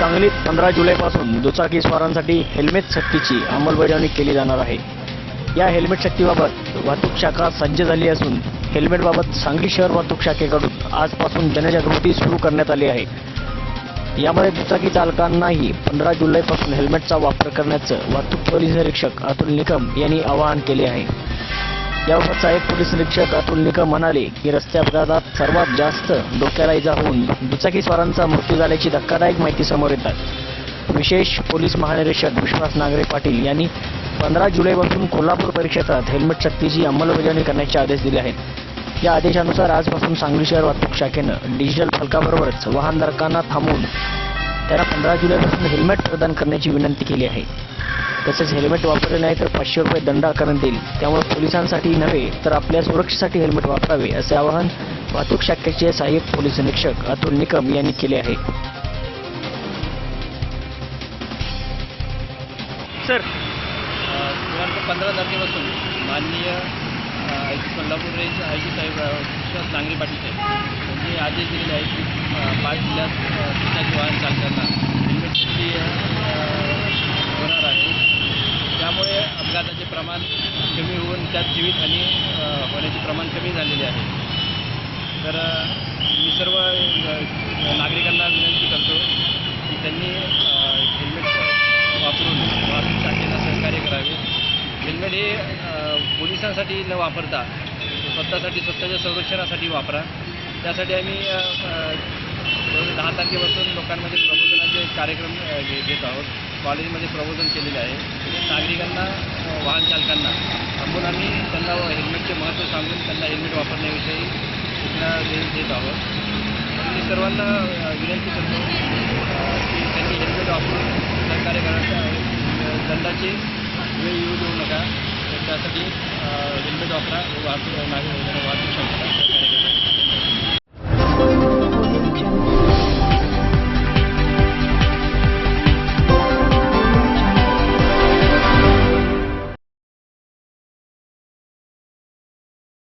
सांगलीत पंधरा जुलैपासून दुचाकी स्वारांसाठी हेल्मेट सक्तीची अंमलबजावणी केली जाणार आहे. या हेल्मेट सक्तीबाबत वाहतूक शाखा सज्ज झाली असून हेल्मेटबाबत सांगली शहर वाहतूक शाखेकडून आजपासून जनजागृती सुरू करण्यात आली आहे. यामध्ये दुचाकी चालकांनाही पंधरा जुलैपासून हेल्मेटचा वापर करण्याचं वाहतूक पोलीस निरीक्षक अतुल निकम यांनी आवाहन केले आहे. याबाबत साहेब पोलीस निरीक्षक अतुल निकम म्हणाले की रस्ते अपघातात सर्वात जास्त डोक्याला इजा होऊन दुचाकी स्वारांचा मृत्यू झाल्याची धक्कादायक माहिती समोर येतात. विशेष पोलीस महानिरीक्षक विश्वास नागरे पाटील यांनी पंधरा जुलैपासून कोल्हापूर परिक्षेत्रात हेल्मेट सक्तीची अंमलबजावणी करण्याचे आदेश दिले आहेत. या आदेशानुसार आजपासून सांगली शहर वाहतूक शाखेनं डिजिटल फलकाबरोबरच वाहनधारकांना थांबवून त्यांना पंधरा जुलैपासून हेल्मेट प्रदान करण्याची विनंती केली आहे. तसेच हेल्मेट वापरले नाही तर पाचशे रुपये दंड आकारण्यात येईल त्यामुळे पोलिसांसाठी नव्हे तर आपल्या सुरक्षेसाठी हेल्मेट वापरावे असे आवाहन वाहतूक शाखेचे सहाय्यक पोलीस निरीक्षक अतुल निकम यांनी केले आहे. सर. दिनांक पंधरा तारखेपासून माननीय I T Kolhapur range I T साहेब विश्वास नांगरे पाटील साहेब यांनी आदेश दिलेले आहेत की पाच जिल्ह्यात वाहन चालकांना हेल्मेटची होणार आहे त्यामुळे अपघाताचे प्रमाण कमी होऊन त्यात जीवितहानी आणि होण्याचे प्रमाण कमी झालेले आहे. तर मी सर्व नागरिकांना विनंती करतो की त्यांनी हेल्मेट वापरून वाहतूक शाखेला सहकार्य करावे. हेल्मेट हे पोलिसांसाठी न वापरता स्वतःसाठी स्वतःच्या संरक्षणासाठी वापरा. त्यासाठी आम्ही दहा तारखेपासून लोकांमध्ये प्रबोधनाचे कार्यक्रम घेत आहोत. कॉलेजमध्ये प्रबोधन केलेले आहे. म्हणजे नागरिकांना वाहन चालकांना. थांबून आम्ही त्यांना हेल्मेटचे महत्त्व सांगून त्यांना हेल्मेट वापरण्याविषयी सूचना देत आहोत. मी सर्वांना विनंती करतो की त्यांनी हेल्मेट वापरून सहकार्य करायचं दंडाचे वेळ येऊ देऊ नका. त्यासाठी हेल्मेट वापरा वाहतूक नागरिक वाहतूक शाखेला